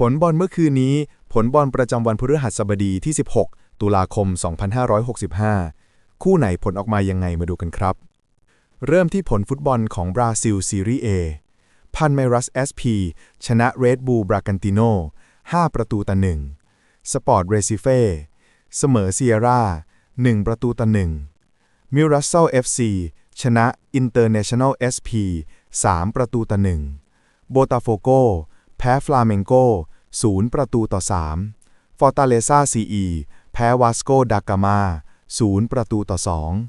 ผลบอลเมื่อคืนนี้ ผลบอลประจำวันพฤหัสบดีที่ 16 ตุลาคม 2565 คู่ไหนผลออกมายังไงมาดูกันครับ เริ่มที่ผลฟุตบอลของบราซิลซีรีส์ A พันเมรัส SP ชนะเรดบูลบรากันติโน5 ประตูต่อหนึ่งสปอร์ตเรซิเฟ่เสมอเซียร่า1 ประตูต่อหนึ่งมิรัสเซล FC ชนะอินเตอร์เนชั่นแนล SP 3ประตูต่อหนึ่งโบตาโฟโก พ้ฟลาเมงโก0ประตูต่อ 3 ฟอร์ตาเลซาซีอีแพ้วาสโกดากามา0ประตูต่อ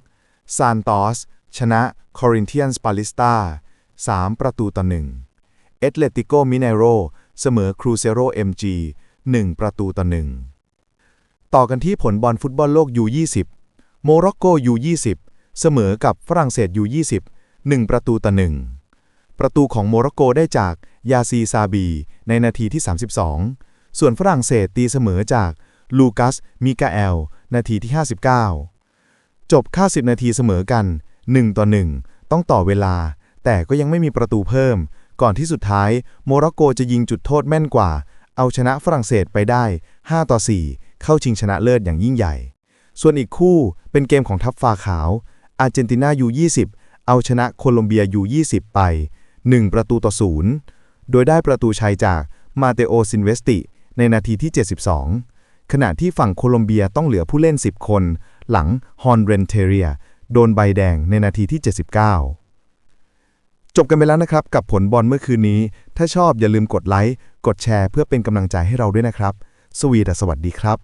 2 ซานตอส ชนะคอรินเทียนสปาลิสตา3ประตูต่อ 1 เอตเลติโกมิเนโรเสมอครูเซโรเอ็มจี1ประตูต่อ 1 ต่อกันที่ผลบอลฟุตบอลโลก U20 โมร็อกโก U20 เสมอกับฝรั่งเศส U20 1 ประตูต่อ 1 ประตูของโมร็อกโกได้จาก ยาซีซาบี ในนาทีที่ 32 ส่วนฝรั่งเศสตีเสมอจากลูกัสมิกาเอล นาทีที่ 59 จบค่า 10 นาทีเสมอกัน 1 ต่อ 1 ต้องต่อเวลา แต่ก็ยังไม่มีประตูเพิ่ม ก่อนที่สุดท้าย โมร็อกโกจะยิงจุดโทษแม่นกว่า เอาชนะฝรั่งเศสไปได้ 5 ต่อ 4 เข้าชิงชนะเลิศอย่างยิ่งใหญ่ ส่วนอีกคู่เป็นเกมของทัพฟ้าขาว อาร์เจนตินา U20 เอาชนะโคลอมเบีย U20 ไป 1 ประตูต่อ 0 โดยได้ประตูชัยจากมาเตโอซินเวสติ ในนาทีที่ 72 ขณะที่ฝั่งโคลอมเบียต้องเหลือผู้เล่น 10 คน หลังฮอนเรนเทเรีย โดนใบแดงในนาทีที่ 79 จบกันไปแล้วนะครับ กับผลบอลเมื่อคืนนี้ ถ้าชอบอย่าลืมกดไลค์ กดแชร์เพื่อเป็นกำลังใจให้เราด้วยนะครับ สวีดสวัสดีครับ